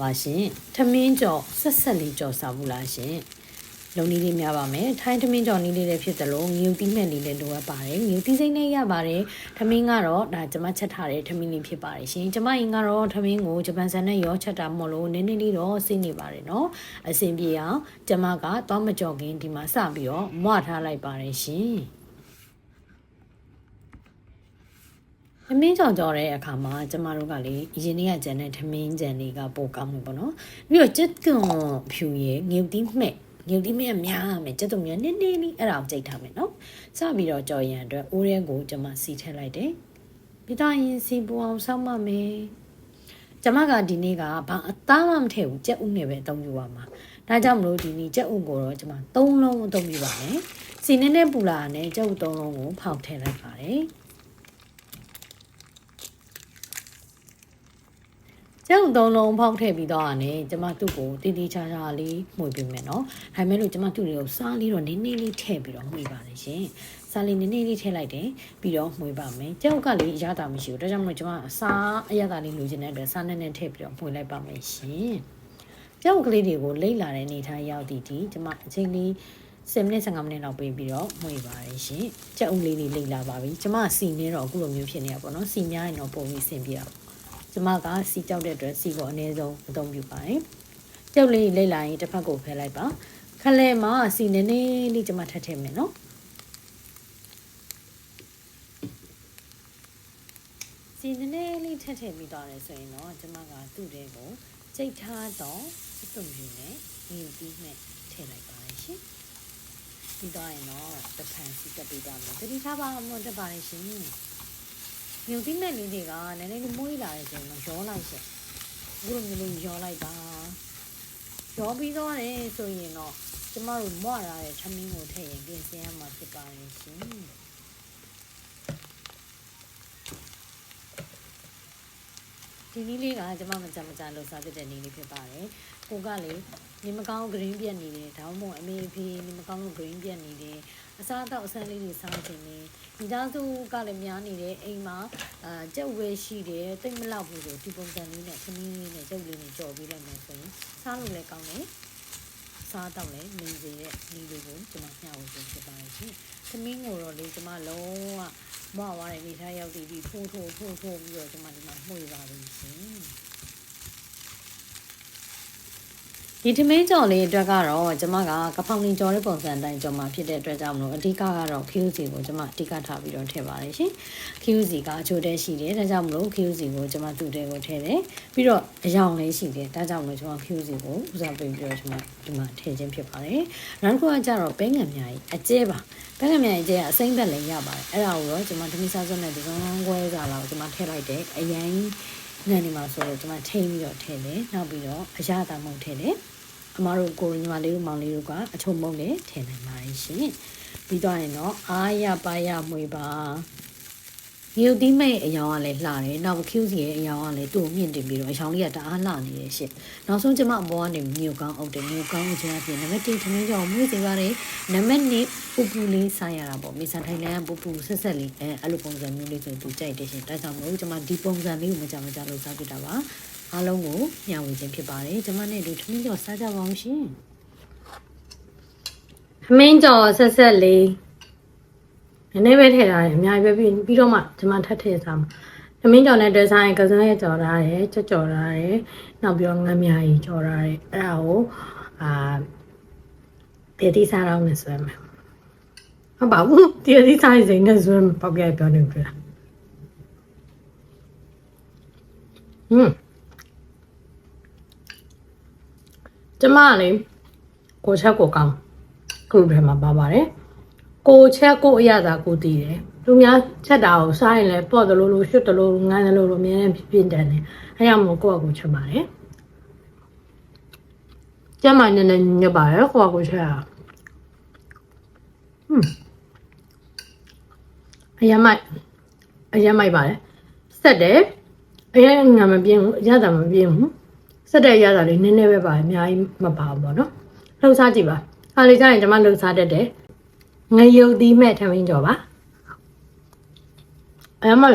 ပါရှင်ထမင်းကြော်ဆက်ဆက်လေးကြော်စားဘူးလားရှင်လုံနီးလေးများပါမယ်ထိုင်းထမင်းကြော်နီးလေးလည်းဖြစ်တယ်လို့ငြူတီးမဲ့လေးလည်းလိုအပ်ပါတယ်ငြူတီးစိမ့်နဲ့ရပါတယ်ထမင်းကတော့ဒါကျမချက်ထားတဲ့ထမင်းလေးဖြစ်ပါတယ်ရှင်ကျမရင်ကတော့ထမင်းကိုဂျပန်ဆန်နဲ့ရောချက်တာမဟုတ်လို့နည်းနည်းလေးတော့စိနေပါတယ်နော်အဆင်ပြေအောင်ကျမကသွားမကြော်ခင်ဒီမှာစပြီးတော့မွထားလိုက်ပါတယ်ရှင် ထမင်းကြောင်ကြော်တဲ့အခါမှာကျမတို့ကလေအရင်နေ့ကကြံတဲ့ထမင်းကြံတွေကပိုကောင်းမှုပေါ့နော်ပြီးတော့ကြက်ကွန်ဖြူရယ်ငြုပ်တီးမှဲ့ငြုပ်တီးမှဲ့များမယ်ကြက်တုံများနည်းနည်းလေးအဲ့ဒါကိုကြိတ်ထားမယ်နော်စပြီးတော့ကြော်ရန်အတွက်အိုးရဲကိုကျမစီထည့်လိုက်တယ်ပြီးတော့ရင်စီပူအောင်ဆောက်မှမယ်ကျမကဒီနေ့ကဘာအသားမှမထည့်ဘူးကြက်ဥနဲ့ပဲအသုံးပြုပါမှာဒါကြောင့်မလို့ဒီနေ့ကြက်ဥကိုတော့ကျမ၃လုံးအသုံးပြုပါမယ်စီနည်းနည်းပူလာနဲ့ကြက်ဥ၃လုံးကိုဖောက်ထည့်လိုက်ပါတယ် ကျုပ်သုံးလုံးဖောက်ထည့်ပြီးတော့ကနေကျမသူ့ကိုတီတီချာချာလေးမှုပေးမယ်နော်။ဒါပေမဲ့လို့ကျမသူ့တွေကိုစားလေးတော့နည်းနည်းလေးထည့်ပြီးတော့မှုပါလေရှင်။စားလေးနည်းနည်းလေးထည့်လိုက်တယ်ပြီးတော့မှုပါမယ်။ကျုပ်ကလေးအရသာမရှိဘူး။ဒါကြောင့်မလို့ကျမအစားအရသာလေးလိုချင်တဲ့အတွက်စားနဲ့နဲ့ထည့်ပြီးတော့မှုလိုက်ပါမယ်ရှင်။ကျုပ်ကလေးတွေကိုလိမ့်လာတဲ့အနေထားရောက်တည်တည်ကျမအချိန်လေး10မိနစ်15မိနစ်လောက်ပေးပြီးတော့မှုပါရရှင်။ကျုပ်လေးလေးလိမ့်လာပါပြီ။ကျမစီနေတော့အခုလိုမျိုးဖြစ်နေတာပေါ့နော်။စီများရင်တော့ပုံပြီးဆင်ပြအောင် ကျမကစီကြောက်တဲ့အတွက်စီကိုအနည်းဆုံးအသုံးပြုပါတယ်။ကြောက်လေးလိမ့်လာရင်တစ်ဖက်ကိုဖယ်လိုက်ပါ။ခလဲမှာစီနည်းနည်းလေးကျမထပ်ထည့်မယ်နော်။စီနည်းနည်းလေးထပ်ထည့်ပြီးသွားတယ်ဆိုရင်တော့ကျမကသူ့တဲ့ကိုကြိတ်ထားတော့စတုံပြင်းနဲ့ညီပြီးနဲ့ထည့်လိုက်ပါတယ်ရှင်။ပြီးတော့ရင်တော့တစ်ဖန်စီတက်ပြီးသွားမယ်။တတိထားပါမွတ်တက်ပါတယ်ရှင်။ မြုပ်သီးမဲ့လေးတွေကနည်းနည်းလေးမွေးလာတဲ့ဆိုရင်တော့ရောလိုက်ရှင်အခုလိုမျိုးလေးရောလိုက်ပါရောပြီးတော့တယ်ဆိုရင်တော့ကျမတို့မွရတဲ့ထမင်းကိုထည့်ရင်ပြင်ဆင်ရမှာဖြစ်ပါရဲ့ရှင်ဒီနည်းလေးကကျမမကြမကြလို့စားဖြစ်တဲ့နည်းလေးဖြစ်ပါတယ်ကိုကလေနေမကောင်း green ပြက်နေတယ်ဒါမှမဟုတ်အမေအဖေနေမကောင်းလို့ green ပြက်နေတယ် အစားအသောက်အဆန်းလေးတွေစားခြင်းနေဒီသားစုကလည်းများနေတယ်အိမ်မှာအာကြက်ဝဲရှိတယ်တိတ်မလောက်ဘူးဆိုဒီပုံစံလေးနဲ့ခမင်းလေးနဲ့ကြုပ်လေးနဲ့ကြော်ပေးလိုက်မယ်ဆိုရင်စားလို့လည်းကောင်းတယ်စားတော့လည်းနေစေတဲ့နည်းလေးကိုကျွန်မမျှဝေခြင်းဖြစ်ပါတယ်ရှင်ခမင်းကိုတော့လေကျွန်မလုံးဝမွားသွားတဲ့နေထားရောက်တည်ပြီးဖိုးထိုးဖိုးထိုးပြီးတော့ကျွန်မဒီမှာမှုရပါလိမ့်ရှင် ဒီထမင်းကြော်လေးအတွက်ကတော့ကျမကကဖောင်နေကြော်တဲ့ပုံစံအတိုင်းကြော်မှာဖြစ်တဲ့အတွက်ကြောင့်မလို့အဓိကကတော့ QC ကိုကျမအဓိကထားပြီးတော့ထည့်ပါတယ်ရှင် QC ကအချိုးတဲရှိတယ်ဒါကြောင့်မလို့ QC ကိုကျမသူ့တဲကိုထည့်တယ်ပြီးတော့အယောင်လေးရှိတယ်ဒါကြောင့်မလို့ကျမ QC ကိုဦးစားပေးပြီးတော့ကျမဒီမှာထည့်ခြင်းဖြစ်ပါတယ်နောက်တစ်ခုကကျတော့ပဲငံမြိုင်အကျဲပါပဲငံမြိုင်အကျဲကအစိမ့်သက်လည်းရပါတယ်အဲ့ဒါကိုတော့ကျမဓမီစားစွန်းနဲ့ဒီကောင်ခွဲစားလာကိုကျမထည့်လိုက်တယ်အရင်ငံနေမှာဆိုတော့ကျမထိမ့်ပြီးတော့ထည့်တယ်နောက်ပြီးတော့အရသာမုံထည့်တယ် အမတို့ကိုရညီမလေးတို့မောင်လေးတို့ကအချုံမုံနဲ့ထည့်နိုင်ပါတယ်ရှင်ပြီးတော့ရင်တော့အားရပါရမွေပါမြုပ်သီးမဲ့အယောင်ကလည်းလှတယ်နောက် QC ရဲ့အယောင်ကလည်းသူ့ကိုမြင့်တင်ပြီးတော့အယောင်လေးကတအားလှနေတယ်ရှင်နောက်ဆုံးကျမအပေါ်ကနေမြုပ်ကောင်းအုပ်တယ်မြုပ်ကောင်းကိုကျွန်တော်ပြင်နံပါတ်1ထမင်းကြောင်မွေးစီပါတယ်နံပါတ်2ပူပူလေးစားရတာပေါ့မိစားထိုင်လန်ပူပူဆက်ဆက်လေးအဲအဲ့လိုပုံစံမျိုးလေးဆိုသူကြိုက်တယ်ရှင်ဒါကြောင့်မလို့ကျမဒီပုံစံလေးကိုမကြမကြလို့စားပြတာပါ အားလုံးကိုညှဝေခြင်းဖြစ်ပါတယ်ကျမနဲ့ဒီထမင်းကြောစားကြပါအောင်ရှင်အမင်းကြော်ဆက်ဆက်လေးနည်းနည်းပဲထည့်ထားတယ်အများကြီးပဲပြီးပြီးတော့မှဒီမှာထပ်ထည့်စားမှာအမင်းကြော်နဲ့တွဲစားရင်ကစားရဲ့ကြော်ထားတယ်ကြော်ကြော်ထားတယ်နောက်ပြီးတော့ငမြာကြီးကြော်ထားတယ်အဲ့ဒါကိုအာတေတီစားတော့နဲ့ဆွဲမယ်ဟုတ်ပါဘူးတေတီစားရင်စိတ်နဲ့ဆွဲမယ်ပေါက်ပြပြောနေကြလားဟွန်း ကျမကလေကိုချက်ကိုကောင်းခုထဲမှာပါပါတယ်ကိုချက်ကိုအရသာကိုတည်တယ်လူများချက်တာကိုစားရင်လည်းပေါ့တယ်လို့လို့ရွှတ်တယ်လို့ငန်းတယ်လို့လို့အမြဲတမ်းပြင်းတယ်နေအဲကြောင့်မို့ကိုယ့်အကိုချက်ပါတယ်ကျမနည်းနည်းညစ်ပါတယ်ကိုယ့်အကိုချက်อ่ะဟွန်းအရမိုက်အရမိုက်ပါတယ်ဆက်တယ်အရငါမပြင်းဘူးအရသာမပြင်းဘူး ဆက်တဲ့အရသာလေးနည်းနည်းပဲပါတယ်အများကြီးမပါဘူးပေါ့နော်လှုပ်ရှားကြည့်ပါခါလေးကျရင်ကျွန်မလှုပ်ရှားတတ်တယ်ငရုတ်သီးမဲ့ထမင်းကြော်ပါအဲမှာ